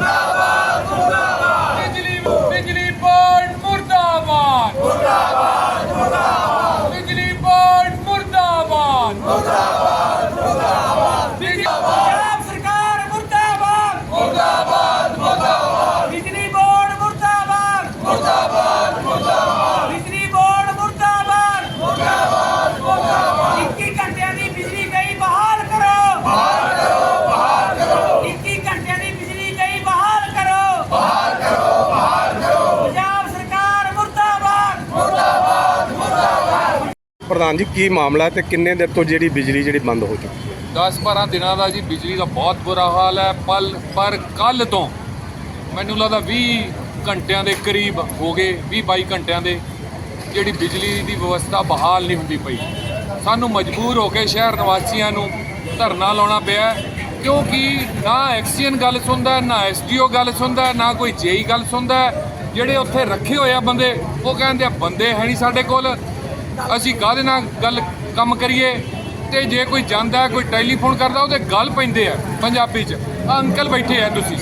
Mudava, mudava. ਪ੍ਰਧਾਨ ਜੀ ਕੀ ਮਾਮਲਾ ਹੈ ਤੇ ਕਿੰਨੇ ਦਿਨ ਤੋਂ ਜਿਹੜੀ ਬਿਜਲੀ ਜਿਹੜੀ ਬੰਦ ਹੋ ਚੁੱਕੀ ਹੈ? 10-12 ਦਿਨਾਂ ਦਾ ਜੀ ਬਿਜਲੀ ਦਾ ਬਹੁਤ ਬੁਰਾ ਹਾਲ ਹੈ। ਪਲ ਪਰ ਕੱਲ ਤੋਂ ਮੈਨੂੰ ਲੱਗਦਾ 20 ਘੰਟਿਆਂ ਦੇ ਕਰੀਬ ਹੋ ਗਏ 20-22 ਘੰਟਿਆਂ ਦੇ ਜਿਹੜੀ ਬਿਜਲੀ ਦੀ ਵਿਵਸਥਾ ਬਹਾਲ ਨਹੀਂ ਹੁੰਦੀ ਪਈ। ਸਾਨੂੰ ਮਜਬੂਰ ਹੋ ਕੇ ਸ਼ਹਿਰ ਨਿਵਾਸੀਆਂ ਨੂੰ ਧਰਨਾ ਲਾਉਣਾ ਪਿਆ ਕਿਉਂਕਿ ਨਾ ਐਕਸੀਅਨ ਗੱਲ ਸੁਣਦਾ ਹੈ, ਨਾ ਐਸਡੀਓ ਗੱਲ ਸੁਣਦਾ ਨਾ ਕੋਈ ਜੇਈ ਗੱਲ ਸੁਣਦਾ ਜਿਹੜੇ ਉੱਥੇ ਰੱਖੇ ਹੋਏ ਆ ਬੰਦੇ ਉਹ ਕਹਿੰਦੇ ਆ ਬੰਦੇ ਹੈ ਨਹੀਂ ਸਾਡੇ ਕੋਲ। ਅਸੀਂ ਕਾਹਦੇ ਨਾਲ ਗੱਲ ਕੰਮ ਕਰੀਏ? ਤੇ ਜੇ ਕੋਈ ਜਾਂਦਾ ਕੋਈ ਟੈਲੀਫੋਨ ਕਰਦਾ ਉਹਦੇ ਗੱਲ ਪੈਂਦੇ ਆ ਪੰਜਾਬੀ 'ਚ। ਅੰਕਲ ਬੈਠੇ ਆ ਤੁਸੀਂ।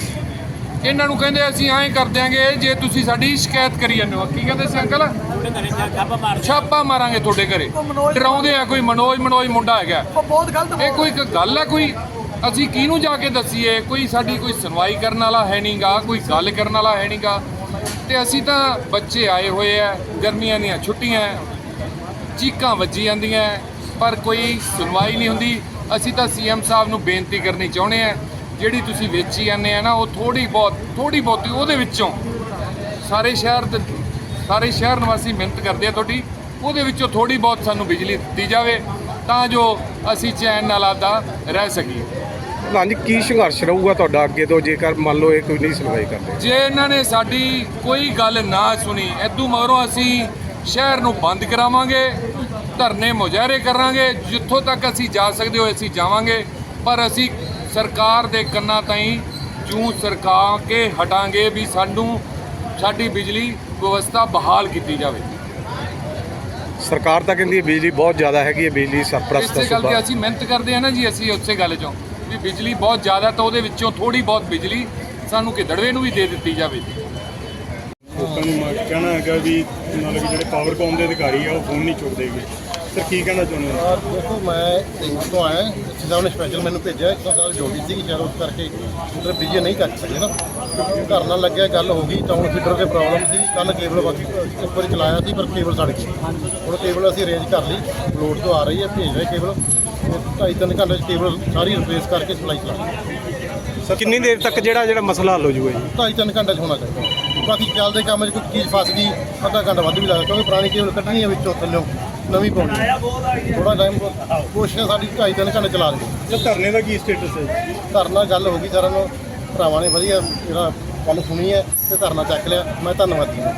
ਇਹਨਾਂ ਨੂੰ ਕਹਿੰਦੇ ਅਸੀਂ ਐਂ ਕਰ ਦਿਆਂਗੇ ਜੇ ਤੁਸੀਂ ਸਾਡੀ ਸ਼ਿਕਾਇਤ ਕਰੀ ਜਾਂਦੇ ਹੋ। ਕੀ ਕਹਿੰਦੇ ਸੀ ਅੰਕਲ? ਛਾਪਾ ਮਾਰਾਂਗੇ ਤੁਹਾਡੇ ਘਰੇ। ਡਰਾਉਂਦੇ ਆ ਕੋਈ ਮਨੋਜ ਮਨੋਜ ਮੁੰਡਾ ਹੈਗਾ। ਉਹ ਬਹੁਤ ਗਲਤ ਇਹ ਕੋਈ ਇੱਕ ਗੱਲ ਹੈ ਕੋਈ? ਅਸੀਂ ਕਿਹਨੂੰ ਜਾ ਕੇ ਦੱਸੀਏ? ਕੋਈ ਸਾਡੀ ਕੋਈ ਸੁਣਵਾਈ ਕਰਨ ਵਾਲਾ ਹੈ ਨਹੀਂਗਾ ਕੋਈ ਗੱਲ ਕਰਨ ਵਾਲਾ ਹੈ ਨਹੀਂਗਾ ਤੇ ਅਸੀਂ ਤਾਂ ਬੱਚੇ ਆਏ ਹੋਏ ਆ ਗਰਮੀਆਂ ਦੀਆਂ ਛੁੱਟੀਆਂ ਚੀਕਾਂ ਵੱਜੀ ਜਾਂਦੀਆਂ ਪਰ ਕੋਈ ਸੁਣਵਾਈ ਨਹੀਂ ਹੁੰਦੀ। ਅਸੀਂ ਤਾਂ ਸੀਐਮ ਸਾਹਿਬ ਨੂੰ ਬੇਨਤੀ ਕਰਨੀ ਚਾਹੁੰਦੇ ਆ ਜਿਹੜੀ ਤੁਸੀਂ ਵੇਚੀ ਜਾਂਦੇ ਆ ਨਾ ਉਹ ਥੋੜੀ ਬਹੁਤ ਥੋੜੀ ਬਹੁਤੀ ਉਹਦੇ ਵਿੱਚੋਂ। ਸਾਰੇ ਸ਼ਹਿਰ ਦੇ ਸਾਰੇ ਸ਼ਹਿਰ ਨਿਵਾਸੀ ਮਿਹਨਤ ਕਰਦੇ ਆ ਤੁਹਾਡੀ ਉਹਦੇ ਵਿੱਚੋਂ ਥੋੜੀ ਬਹੁਤ ਸਾਨੂੰ ਬਿਜਲੀ ਦਿੱਤੀ ਜਾਵੇ ਤਾਂ ਜੋ ਅਸੀਂ ਚੈਨ ਨਾਲ ਆਦਾ ਰਹਿ ਸਕੀਏ। ਪ੍ਰਧਾਨ ਜੀ ਕੀ ਸੰਘਰਸ਼ ਰਹੂਗਾ ਤੁਹਾਡਾ ਅੱਗੇ ਤੋਂ ਜੇਕਰ ਮੰਨ ਲਓ ਇਹ ਕੋਈ ਨਹੀਂ ਸੁਣਵਾਈ ਕਰਦੇ? ਜੇ ਇਹਨਾਂ ਨੇ ਸਾਡੀ ਕੋਈ ਗੱਲ ਨਾ ਸੁਣੀ ਐਦੂ ਮਗਰੋਂ ਅਸੀਂ ਸ਼ਹਿਰ ਨੂੰ ਬੰਦ ਕਰਾਵਾਂਗੇ ਧਰਨੇ ਮੁਜ਼ਾਹਰੇ ਕਰਾਂਗੇ ਜਿੱਥੋਂ ਤੱਕ ਅਸੀਂ ਜਾ ਸਕਦੇ ਹੋ ਅਸੀਂ ਜਾਵਾਂਗੇ ਪਰ ਅਸੀਂ ਸਰਕਾਰ ਦੇ ਕੰਨਾਂ ਤਾਈਂ ਜੂ ਸਰਕਾ ਕੇ ਹਟਾਂਗੇ ਵੀ ਸਾਨੂੰ ਸਾਡੀ ਬਿਜਲੀ ਵਿਵਸਥਾ ਬਹਾਲ ਕੀਤੀ ਜਾਵੇ। ਸਰਕਾਰ ਤਾਂ ਕਹਿੰਦੀ ਹੈ ਬਿਜਲੀ ਬਹੁਤ ਜ਼ਿਆਦਾ ਹੈਗੀ ਹੈ ਬਿਜਲੀ ਸਰਪ੍ਰਸਤ ਦਾ ਇਸੇ ਗੱਲ ਤੇ ਅਸੀਂ ਮਿਹਨਤ ਕਰਦੇ ਆ ਨਾ ਜੀ ਅਸੀਂ ਉਸੇ ਗੱਲ ਚੋਂ ਵੀ ਬਿਜਲੀ ਬਹੁਤ ਜ਼ਿਆਦਾ ਤਾਂ ਉਹਦੇ ਵਿੱਚੋਂ ਥੋੜੀ ਬਹੁਤ ਬਿਜਲੀ ਸਾਨੂੰ ਕਿਦੜਵੇ ਨੂੰ ਵੀ ਦੇ ਦਿੱਤੀ ਜਾਵੇ। ਲੋਕਾਂ ਨੂੰ ਮੈਂ ਕਹਿਣਾ ਹੈਗਾ ਵੀ ਮਤਲਬ ਕਿ ਜਿਹੜੇ ਪਾਵਰਕੌਮ ਦੇ ਅਧਿਕਾਰੀ ਆ ਉਹ ਫੋਨ ਨਹੀਂ ਚੁੱਕਦੇਗੇ ਸਰ ਕੀ ਕਹਿਣਾ ਚਾਹੁੰਦੇ ਹੋ? ਔਰ ਦੇਖੋ ਮੈਂ ਇੰਗਲਿਸ਼ ਤੋਂ ਆਇਆ ਇਸ ਸਾਹਿਬ ਨੇ ਸਪੈਸ਼ਲ ਮੈਨੂੰ ਭੇਜਿਆ ਇੱਕ ਸਾਲ ਡਿਊਟੀ ਸੀਗੀ ਸ਼ਾਇਦ ਉਸ ਕਰਕੇ ਉਧਰ ਬਿਜ਼ੀ ਨਹੀਂ ਕਰ ਸਕੇ ਨਾ। ਘਰ ਨਾਲ ਲੱਗਿਆ ਗੱਲ ਹੋ ਗਈ ਟਾਊਨ ਫੀਡਰ ਦੇ ਪ੍ਰੋਬਲਮ ਸੀ। ਕੱਲ ਕੇਬਲ ਬਾਕੀ ਇੱਕ ਵਾਰੀ ਚਲਾਇਆ ਸੀ ਪਰ ਕੇਬਲ ਸੜ ਗਈ। ਹੁਣ ਕੇਬਲ ਅਸੀਂ ਅਰੇਂਜ ਕਰ ਲਈ ਲੋਡ ਤੋਂ ਆ ਰਹੀ ਹੈ ਭੇਜ ਰਹੇ ਕੇਬਲ ਤੇ ਢਾਈ ਤਿੰਨ ਘੰਟੇ 'ਚ ਕੇਬਲ ਸਾਰੀ ਰਿਪਲੇਸ ਕਰਕੇ ਸਪਲਾਈ ਚਲਾ ਕਿੰਨੀ ਦੇਰ ਤੱਕ ਜਿਹੜਾ ਜਿਹੜਾ ਮਸਲਾ ਹੱਲ ਹੋ ਜੂਗਾ ਜੀ? ਢਾਈ ਤਿੰਨ ਘੰਟੇ 'ਚ ਹੋਣਾ ਚਾਹੀਦਾ। ਬਾਕੀ ਚੱਲਦੇ ਕੰਮ 'ਚ ਕੋਈ ਚੀਜ਼ ਫਸ ਗਈ ਅੱਧਾ ਘੰਟਾ ਵੱਧ ਵੀ ਲੱਗਦਾ ਕਿਉਂਕਿ ਪੁਰਾਣੀ ਕੇਬਲ ਕੱਢਣੀ ਹੈ ਵਿੱਚੋਂ ਥੱਲੋਂ ਨਵੀਂ ਪਾਉਣੀ ਥੋੜਾ ਟਾਈਮ ਕੋਸ਼ਿਸ਼ ਹੈ ਸਾਡੀ ਢਾਈ ਤਿੰਨ ਘੰਟੇ ਚਲਾ ਲਈ ਇਹ ਧਰਨੇ ਦਾ ਕੀ ਸਟੇਟਸ ਹੈ? ਧਰਨਾ ਗੱਲ ਹੋ ਗਈ ਸਾਰਿਆਂ ਨੂੰ ਭਰਾਵਾਂ ਨੇ ਵਧੀਆ ਜਿਹੜਾ ਗੱਲ ਸੁਣੀ ਹੈ ਤੇ ਧਰਨਾ ਚੱਕ ਲਿਆ ਮੈਂ ਧੰਨਵਾਦੀ ਹਾਂ।